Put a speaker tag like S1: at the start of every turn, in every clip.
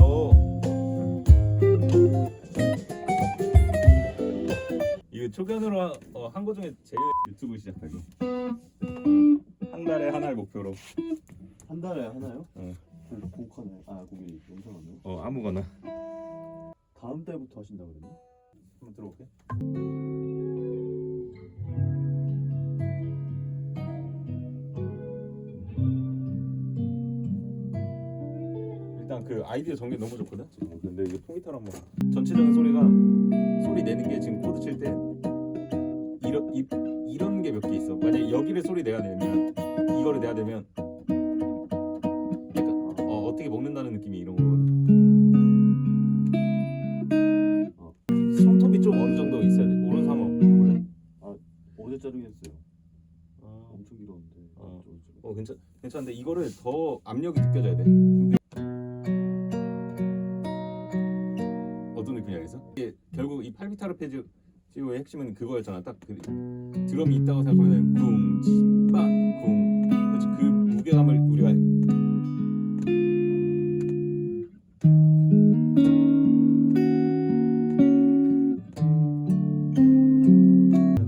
S1: 오. 이거 초견으로 어, 한거 중에 제일 유튜브 시작하기. 한 달에 하나를 목표로.
S2: 한 달에 하나요?
S1: 어.
S2: 그래도 곡 하나요? 아 곡이 영상 하나요?
S1: 어 아무거나.
S2: 그
S1: 아이디어 전개 너무 좋거든. 지금. 근데 이게 통기타로 한번 전체적인 소리가 소리 내는 게 지금 코드 칠 때 이런 이, 이런 게 몇 개 있어. 만약에 여기를 소리 내야 되면 이거를 내야 되면 약간 어, 어떻게 먹는다는 느낌이 이런 거거든. 어, 손톱이 좀 어느 정도 있어야 돼. 오른 삼어. 그래?
S2: 어제 자르겠어요.
S1: 아,
S2: 엄청 길었는데.
S1: 어.
S2: 어
S1: 괜찮 괜찮은데 이거를 더 압력이 느껴져야 돼. 어떤 알겠어? 이게 결국 이 8비트 아르페지오의 핵심은 그거였잖아. 딱 그 드럼이 있다고 생각하면 쿵치빵쿵 그렇지 그 무게감을 우리가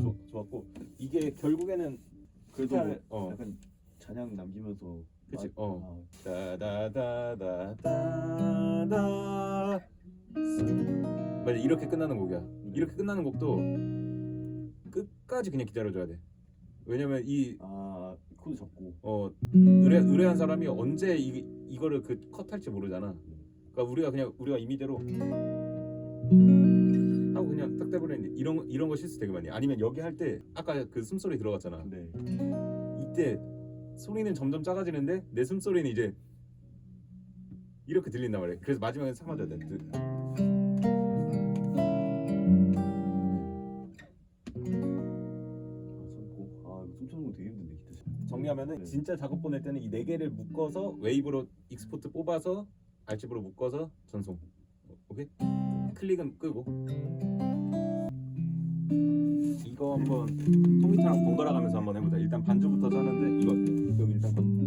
S1: 좋- 좋았고 이게 결국에는 그래도 뭐,
S2: 기타를
S1: 어
S2: 약간 잔향 남기면서.
S1: 그치,
S2: 아,
S1: 어.
S2: 아,
S1: 따다다다다다 맞아 이렇게 끝나는 곡이야 이렇게 끝나는 곡도 끝까지 그냥 기다려줘야 돼 왜냐면 이
S2: 아 코드 잡고.
S1: 어, 의뢰, 의뢰한 사람이 언제 이, 이거를 그 컷할지 모르잖아 그러니까 우리가 그냥 우리가 임의대로 하고 그냥 딱 돼버리는데 이런 이런 거 실수 되게 많이 해. 아니면 여기 할 때 아까 그 숨소리 들어갔잖아
S2: 네.
S1: 이때 소리는 점점 작아지는데 내 숨소리는 이제 이렇게 들린단 말이야. 그래서 마지막에 참아줘야 돼. 그- 정리하면은
S2: 네.
S1: 진짜 작업 보낼 때는 이 네 개를 묶어서 웨이브로 익스포트 뽑아서 알집으로 묶어서 전송. 오케이? 클릭은 끄고. 이거 한번 통기타랑 번갈아 가면서 한번 해보자. 일단 반주부터 짜는데 이거 여기 일단 건.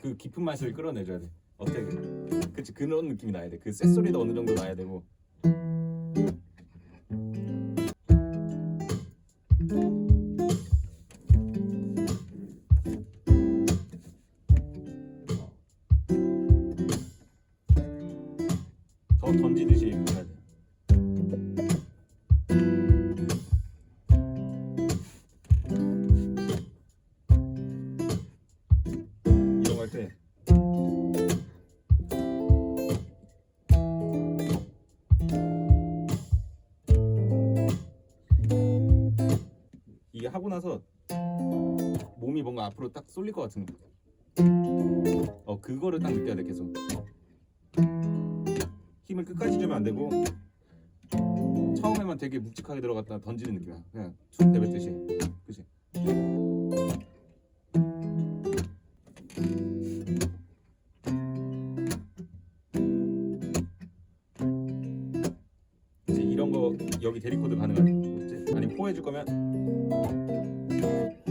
S1: 그 깊은 맛을 끌어내줘야 돼. 어때? 그치 그런 느낌이 나야 돼. 그 쇳소리도 어느 정도 나야 되고. 나서 몸이 뭔가 앞으로 딱 쏠릴 것 같은 거. 어 그거를 딱 느껴야 돼 계속. 힘을 끝까지 주면 안 되고 처음에만 되게 묵직하게 들어갔다 던지는 느낌이야. 그냥 툭 내뱉듯이. 그치? 이런 거 여기 대리코드 가능하지? 아니면 포 해줄 거면 어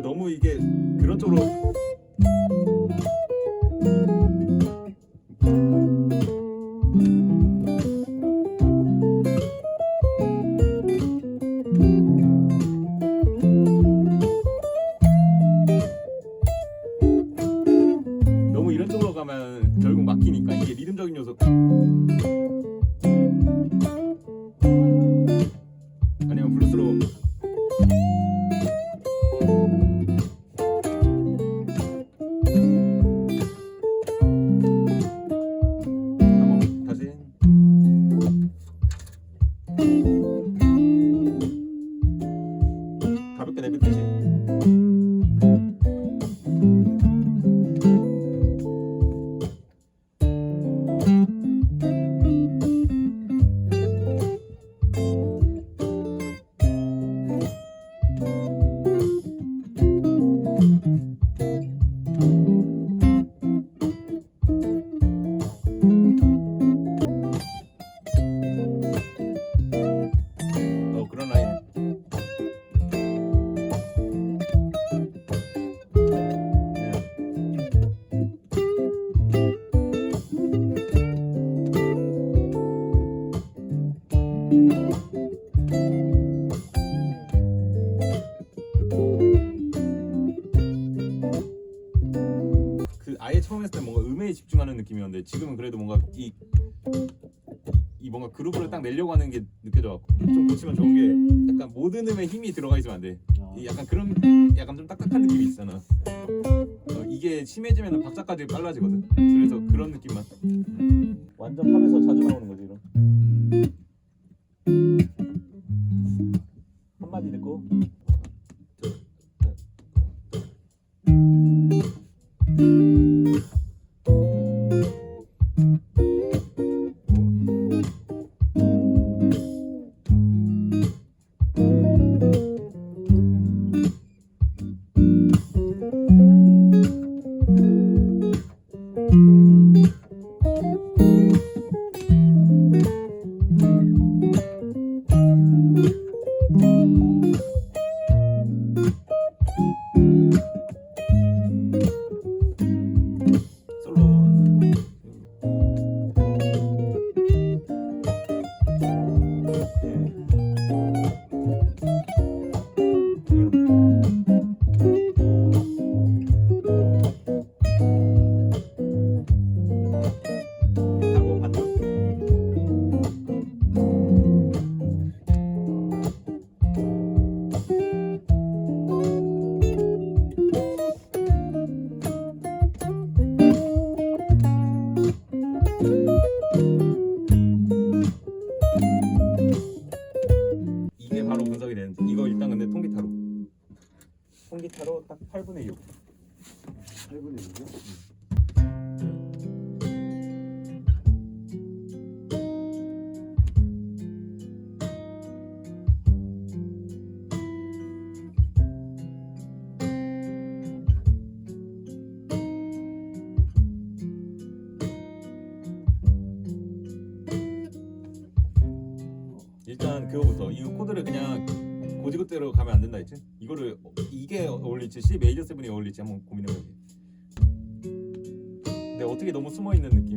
S1: 너무 이게 그런 쪽으로 지금은 그래도 뭔가 이, 이 뭔가 그루브를 딱 내려고 하는 게 느껴져갖고 좀 고치면 좋은 게 약간 모든 음에 힘이 들어가 있으면 안 돼.
S2: 아,
S1: 이 약간 그런 약간 좀 딱딱한 느낌이 있잖아. 어, 이게 심해지면 박자까지 빨라지거든. 그래서 그런 느낌만. 완전 팝에서 자주 나오는 거지 8분의
S2: 6이요?
S1: 일단 그거부터 이 코드를 그냥 고지그대로 가면 안 된다 했지? 이거를 어- 이게 어울릴지? C 메이저 세븐이 어울릴지? 한번 너무 숨어 있는 느낌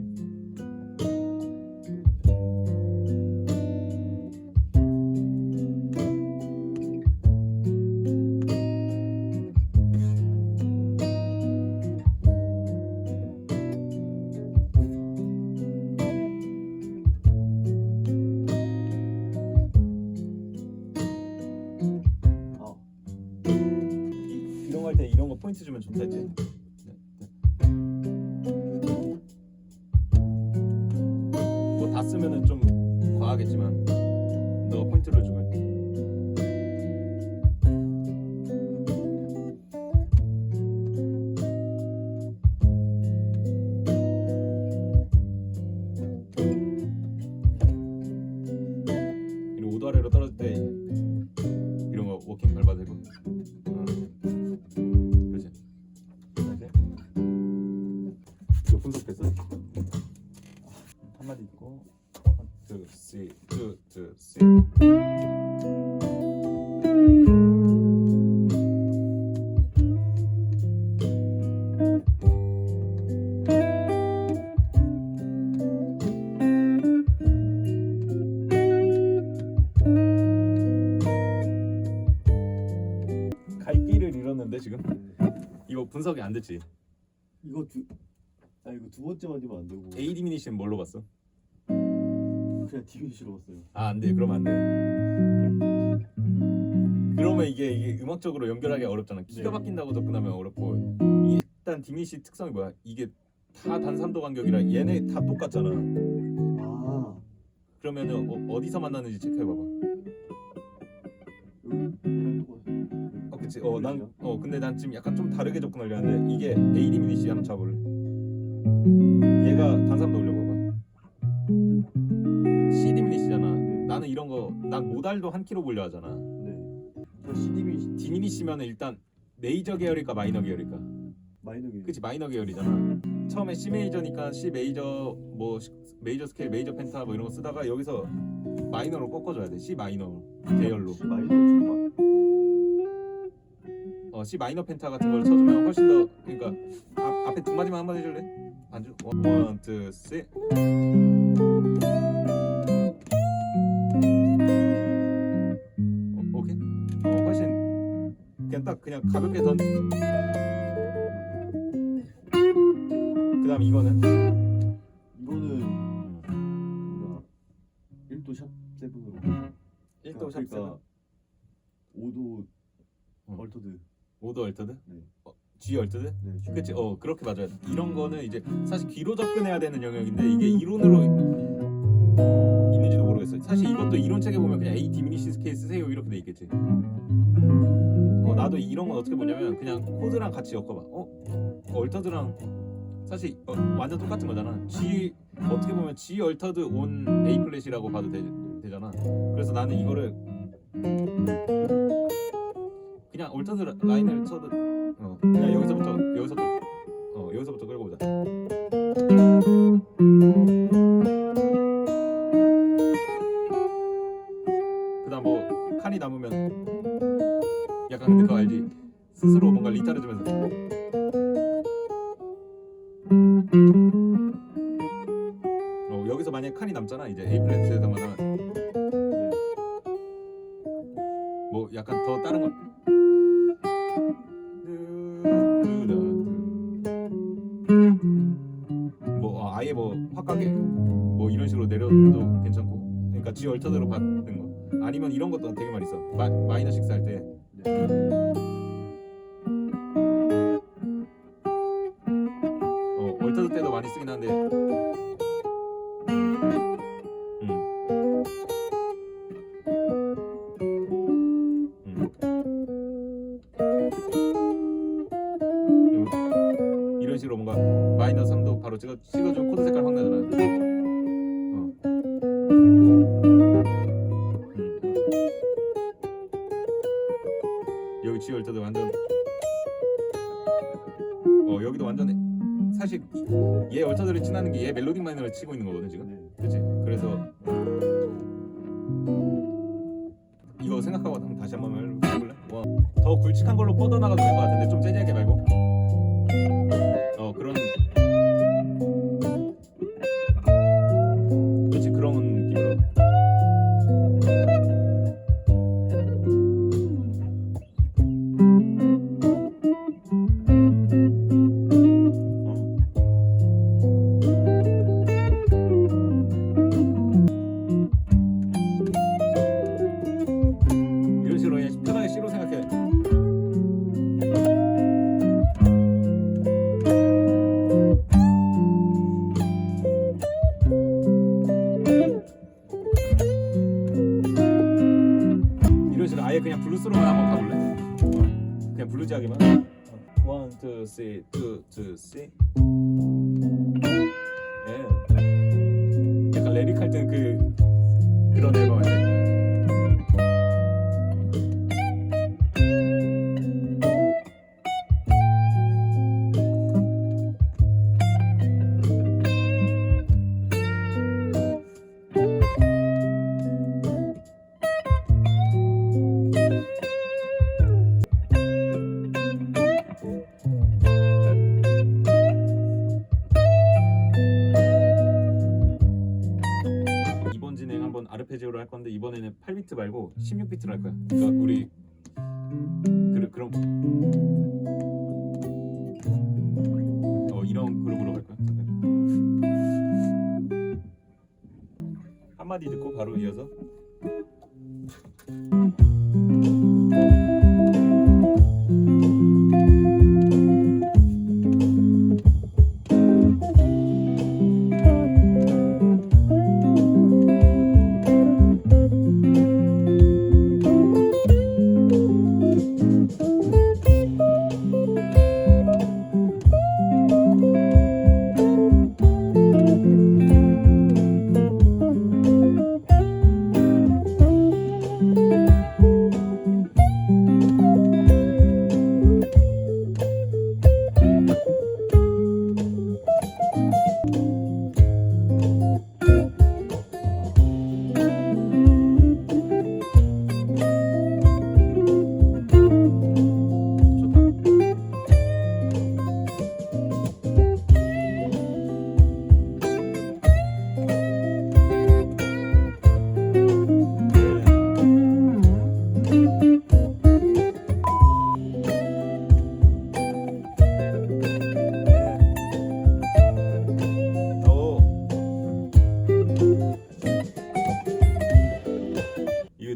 S1: 하겠지만 너가 포인트를 주고 이 안 됐지.
S2: 이거 두, 아 이거 두 번째만 되면 안 되고
S1: AD 미니시는 뭘로 봤어?
S2: 그냥 디미니시로 봤어요.
S1: 아, 안 돼. 그러면 안 돼. 그러면 이게, 이게 음악적으로 연결하기 어렵잖아. 키가
S2: 네.
S1: 바뀐다고 접근하면 어렵고. 일단 디미시 특성이 뭐야? 이게 다 단삼도 간격이라 얘네 다 똑같잖아.
S2: 아
S1: 그러면은 어, 어디서 만나는지 체크해 봐봐. 그치. 어, 난, 어, 근데 난 지금 약간 좀 다르게 접근하려 하는데 이게 AD 미니시 한번 잡을래? 얘가 단삼도 올려봐봐. CD 미니시잖아.
S2: 네.
S1: 나는 이런 거, 난 모달도 한 킬로 보려 하잖아.
S2: 네. 저 CD미
S1: 디미니시면은 일단 메이저 계열일까 마이너 계열일까?
S2: 마이너 게
S1: 그치 마이너 계열이잖아. 처음에 C 메이저니까 C 메이저 뭐 시- 메이저 스케일, 메이저 펜타 뭐 이런 거 쓰다가 여기서 마이너로 꺾어줘야 돼. C 마이너 계열로.
S2: C 마이너 중반.
S1: 어 C 마이너 펜타 같은 걸 쳐주면 훨씬 더 그러니까 앞, 앞에 두 마디만 한 번 해줄래? 반주. 원, 원, 투, 쓰리. 어, 오케이. 어 훨씬 그냥 딱 그냥 가볍게 던. 그다음 이거는
S2: 이거는 뭐야 1도 샵 세븐으로.
S1: 1도 샵
S2: 그러니까 5도
S1: 어.
S2: 얼터드.
S1: 오드 얼터드?
S2: 네.
S1: 어, G 얼터드?
S2: 네. 중-
S1: 그치? 어 그렇게 맞아야 돼. 이런 거는 이제 사실 귀로 접근해야 되는 영역인데 이게 이론으로 있는지도 모르겠어요. 사실 이것도 이론 책에 보면 그냥 A 디미니시 스케일 쓰세요. 이렇게 돼 있겠지. 어 나도 이런 건 어떻게 보냐면 그냥 코드랑 같이 엮어봐. 어? 얼터드랑 사실 어, 완전 똑같은 거잖아. G 어떻게 보면 G 얼터드 온 A 플랫이라고 봐도 되, 되잖아. 그래서 나는 이거를 그냥 라- 라인을 쳐도 어. 그냥 여기서부터 여기서부터. 어 여기서부터 끌고 오자. 그다음 뭐 칸이 남으면 약간 근데 그거 알지? 스스로 뭔가 리타를 주면서. 어 여기서 만약 칸이 남잖아 이제 A 그러니까 G 얼터드로 받는 거 아니면 이런 것도 되게 많이 써 마, 마이너 식스 할때 어, 얼터드 때도 많이 쓰긴 하는데 음. 음. 이런 식으로 뭔가 마이너 3도 바로 찍어 찍어주면 코드 색깔 확 나잖아. G 열때도 완전 어 여기도 완전 사실 얘 얼터들을 친하는 게 얘 멜로딕 마이너를 치고 있는 거거든 지금.
S2: 네.
S1: 그치? 그래서 이거 생각하고 다시 한번 해볼래? 와, 더 굵직한 걸로 뻗어나가도 그냥 블루스로만 한번 가볼래? 어, 그냥 블루지하게만. 원, 투, 쓰리, 투, 투, 쓰리. 예. 약간 레릭 할 때는 그 그런 앨범 아니야? 이 말고 16비트로 할 거야. 그러니까 우리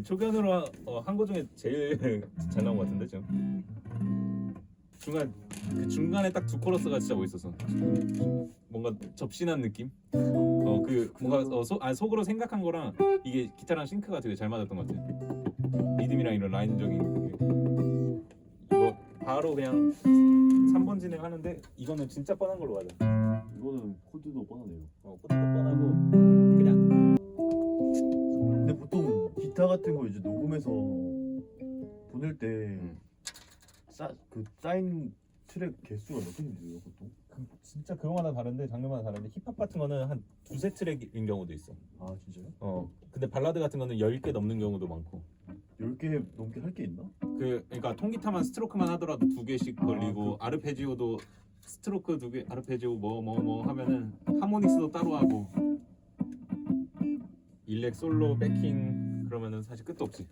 S1: 초견으로 어, 한거 중에 제일 잘 나온 것 같은데 지금? 중간 그 중간에 딱 두 코러스가 진짜 멋있어서. 뭔가 접신한 느낌? 어 그 뭔가 어, 소, 아, 속으로 생각한 거랑 이게 기타랑 싱크가 되게 잘 맞았던 것 같아 리듬이랑 이런 라인적인 게. 이거 바로 그냥 3번 진행하는데 이거는 진짜 뻔한 걸로 가자.
S2: 이거는 코드도 뻔하네요.
S1: 어 코드도 뻔하고
S2: 기타 같은 거 이제 녹음해서 보낼 때
S1: 음.
S2: 쌓, 그 쌓인 트랙 개수가 몇 개인데요 보통?
S1: 그 진짜 그거마다 다른데 장르마다 다른데 힙합 같은 거는 한 두세 트랙인 경우도 있어.
S2: 아 진짜요?
S1: 어. 근데 발라드 같은 거는 10개 넘는 경우도 많고.
S2: 10개 넘게 할 게 있나?
S1: 그 그러니까 통기타만 스트로크만 하더라도 두 개씩
S2: 아,
S1: 걸리고 아르페지오도 스트로크 두 개, 아르페지오 뭐 뭐 뭐 하면은 하모닉스도 따로 하고 일렉 솔로 백킹 그러면은 사실 끝도 없지.